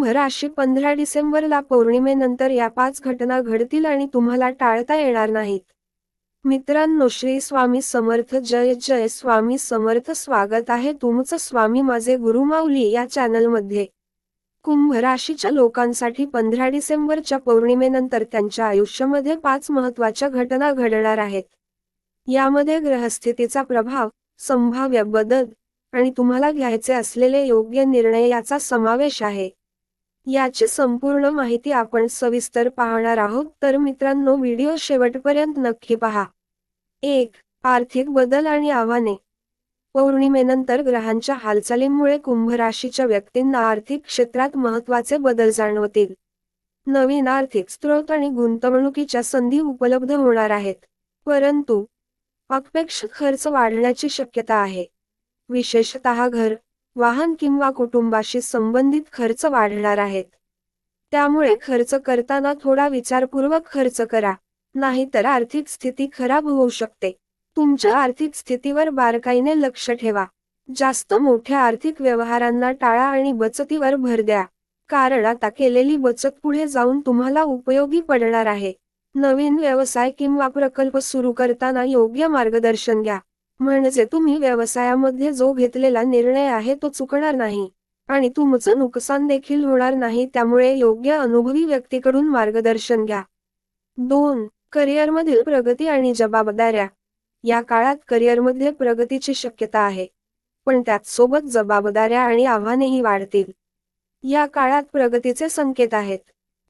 कुंभ राशी पंधरा डिसेंबरला पौर्णिमेनंतर या पाच घटना घडतील आणि तुम्हाला टाळता येणार नाहीत. मित्रांनो श्री स्वामी समर्थ जय जय. स्वामी समर्थ स्वागत आहे तुमचं स्वामी माझे गुरुमाऊली या चॅनलमध्ये. कुंभ राशीच्या लोकांसाठी पंधरा डिसेंबरच्या पौर्णिमेनंतर त्यांच्या आयुष्यामध्ये पाच महत्त्वाच्या घटना घडणार आहेत. यामध्ये ग्रहस्थितीचा प्रभाव संभाव्य बदल आणि तुम्हाला घ्यायचे असलेले योग्य निर्णय याचा समावेश आहे. याची संपूर्ण माहिती आपण सविस्तर पाहणार आहोत. तर मित्रांनो व्हिडिओ शेवटपर्यंत नक्की पहा. एक आर्थिक बदल आणि आव्हाने. पौर्णिमेनंतर ग्रहांच्या हालचालींमुळे कुंभ राशीच्या व्यक्तींना आर्थिक क्षेत्रात महत्त्वाचे बदल जाणवतील. नवीन आर्थिक स्रोत आणि गुंतवणुकीच्या संधी उपलब्ध होणार आहेत. परंतु अपेक्षित खर्च वाढण्याची शक्यता आहे. विशेषतः घर वाहन किंवा कुटुंबाशी संबंधित खर्च वाढणार आहेत. त्यामुळे खर्च करताना थोडा विचारपूर्वक खर्च करा नाहीतर आर्थिक स्थिती खराब होऊ शकते. तुमच्या आर्थिक स्थितीवर बारकाईने लक्ष ठेवा. जास्त मोठ्या आर्थिक व्यवहारांना टाळा आणि बचतीवर भर द्या. कारण आता केलेली बचत पुढे जाऊन तुम्हाला उपयोगी पडणार आहे. नवीन व्यवसाय किंवा प्रकल्प सुरू करताना योग्य मार्गदर्शन घ्या. म्हणजे तुम्ही व्यवसायामध्ये जो घेतलेला निर्णय आहे तो चुकणार नाही. आणि तुमचं नुकसान देखील होणार नाही त्यामुळे योग्य अनुभवी व्यक्तीकडून मार्गदर्शन घ्या. दोन करिअरमधील प्रगती आणि जबाबदाऱ्या. या काळात करिअरमध्ये प्रगतीची शक्यता आहे पण त्याचसोबत जबाबदाऱ्या आणि आव्हानेही वाढतील. या काळात प्रगतीचे संकेत आहेत.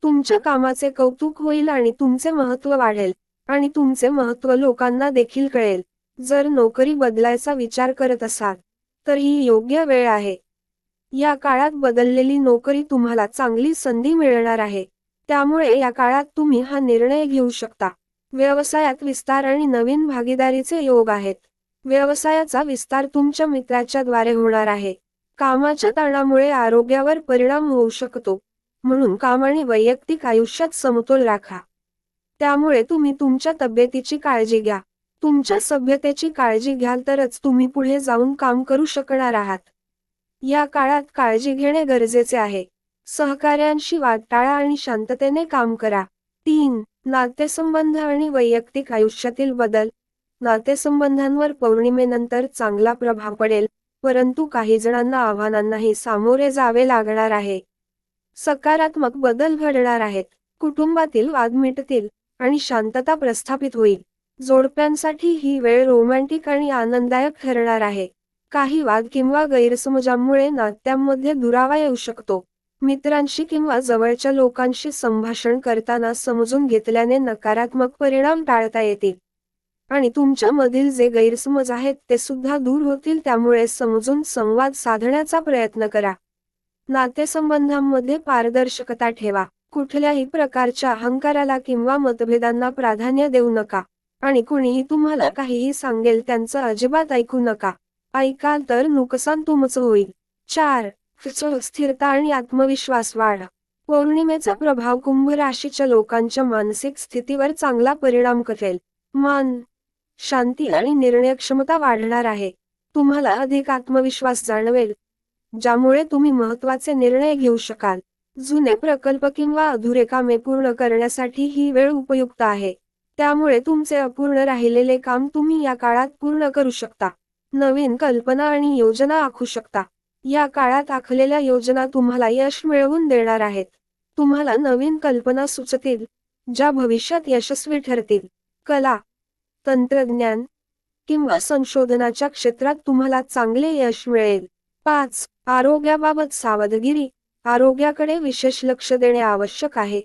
तुमच्या कामाचे कौतुक होईल आणि तुमचे महत्त्व वाढेल आणि तुमचे महत्त्व लोकांना देखील कळेल. जर नोकरी बदलायचा विचार करत असाल तर ही योग्य वेळ आहे. या काळात बदललेली नोकरी तुम्हाला चांगली संधी मिळणार आहे. त्यामुळे या काळात तुम्ही हा निर्णय घेऊ शकता. व्यवसायात विस्तार आणि नवीन भागीदारीचे योग आहेत. व्यवसायाचा विस्तार तुमच्या मित्राच्या द्वारे होणार आहे. कामाच्या ताणामुळे आरोग्यावर परिणाम होऊ शकतो. म्हणून काम आणि वैयक्तिक आयुष्यात समतोल राखा. त्यामुळे तुम्ही तुमच्या तब्येतीची काळजी घ्या. तुमच्या सभ्यतेची काळजी घ्याल तरच तुम्ही पुढे जाऊन काम करू शकणार आहात. या काळात काळजी घेणे गरजेचे आहे. सहकार्यांशी वाद टाळा आणि शांततेने काम करा. तीन नातेसंबंध आणि वैयक्तिक आयुष्यातील बदल. नातेसंबंधांवर पौर्णिमेनंतर चांगला प्रभाव पडेल परंतु काही जणांना आव्हानांनाही सामोरे जावे लागणार आहे. सकारात्मक बदल घडणार आहेत. कुटुंबातील वाद मिटतील आणि शांतता प्रस्थापित होईल. जोडप्यांसाठी ही वेळ रोमॅन्टिक आणि आनंददायक ठरणार आहे. काही वाद किंवा गैरसमजांमुळे नात्यांमध्ये दुरावा येऊ शकतो. मित्रांशी किंवा जवळच्या लोकांशी संभाषण करताना समजून घेतल्याने नकारात्मक परिणाम टाळता येतील. आणि तुमच्यामधील जे गैरसमज आहेत ते सुद्धा दूर होतील त्यामुळे समजून संवाद साधण्याचा प्रयत्न करा. नातेसंबंधांमध्ये पारदर्शकता ठेवा. कुठल्याही प्रकारच्या अहंकाराला किंवा मतभेदांना प्राधान्य देऊ नका. आणि कुणीही तुम्हाला काहीही सांगेल त्यांचं अजिबात ऐकू नका. ऐकाल तर नुकसान तुमचं होईल. चार स्थिरता आणि आत्मविश्वास वाढ. पौर्णिमेचा प्रभाव कुंभ राशीच्या लोकांच्या मानसिक स्थितीवर चांगला परिणाम करेल. मन शांती आणि निर्णय क्षमता वाढणार आहे. तुम्हाला अधिक आत्मविश्वास जाणवेल ज्यामुळे तुम्ही महत्त्वाचे निर्णय घेऊ शकाल. जुने प्रकल्प किंवा अधुरे कामे पूर्ण करण्यासाठी ही वेळ उपयुक्त आहे. त्यामुळे तुमचे अपूर्ण राहिलेले काम तुम्ही या काळात पूर्ण करू शकता. नवीन कल्पना आणि योजना आखू शकता. या काळात आखलेल्या योजना तुम्हाला यश मिळवून देणार आहेत. तुम्हाला नवीन कल्पना सुचतील ज्या भविष्यात यशस्वी ठरतील. कला तंत्रज्ञान किंवा संशोधनाच्या क्षेत्रात तुम्हाला चांगले यश मिळेल. पाच आरोग्याबाबत सावधगिरी. आरोग्याकडे विशेष लक्ष देणे आवश्यक आहे.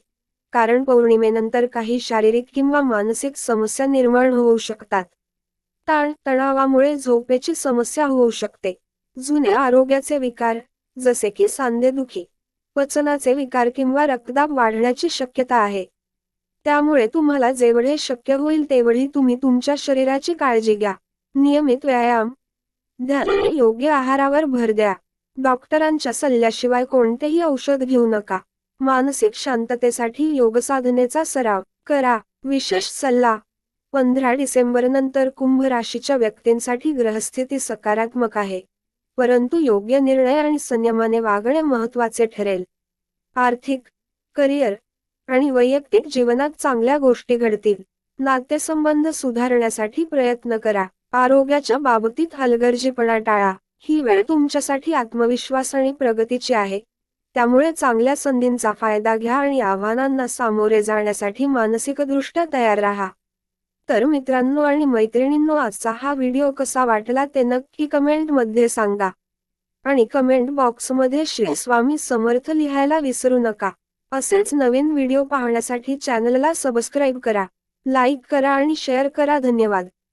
कारण पौर्णिमेनंतर काही शारीरिक किंवा मानसिक समस्या निर्माण होऊ शकतात. ताण तणावामुळे झोपेची समस्या होऊ शकते. जुने आरोग्याचे विकार जसे की सांधेदुखी पचनाचे विकार किंवा रक्तदाब वाढण्याची शक्यता आहे. त्यामुळे तुम्हाला जेवढे शक्य होईल तेवढी तुम्ही तुमच्या शरीराची काळजी घ्या. नियमित व्यायाम ध्यान योग्य आहारावर भर द्या. डॉक्टरांच्या सल्ल्याशिवाय कोणतेही औषध घेऊ नका. मानसिक शांततेसाठी योगसाधनेचा सराव करा. विशेष सल्ला पंधरा डिसेंबर नंतर कुंभ राशीच्या व्यक्तींसाठी ग्रहस्थिती सकारात्मक आहे परंतु योग्य निर्णय आणि संयमाने वागणे महत्त्वाचे ठरेल. आर्थिक करिअर आणि वैयक्तिक जीवनात चांगल्या गोष्टी घडतील. नातेसंबंध सुधारण्यासाठी प्रयत्न करा. आरोग्याच्या बाबतीत हलगर्जीपणा टाळा. ही वेळ तुमच्यासाठी आत्मविश्वास आणि प्रगतीची आहे. त्यामुळे चांगल्या संधींचा फायदा घ्या आणि आव्हानांना सामोरे जाण्यासाठी मानसिकदृष्ट्या तयार राहा. तर मित्रांनो आणि मैत्रिणींनो आजचा हा व्हिडिओ कसा वाटला ते नक्की कमेंटमध्ये सांगा. आणि कमेंट बॉक्समध्ये श्री स्वामी समर्थ लिहायला विसरू नका. असेच नवीन व्हिडिओ पाहण्यासाठी चॅनलला सबस्क्राईब करा लाईक करा आणि शेअर करा. धन्यवाद.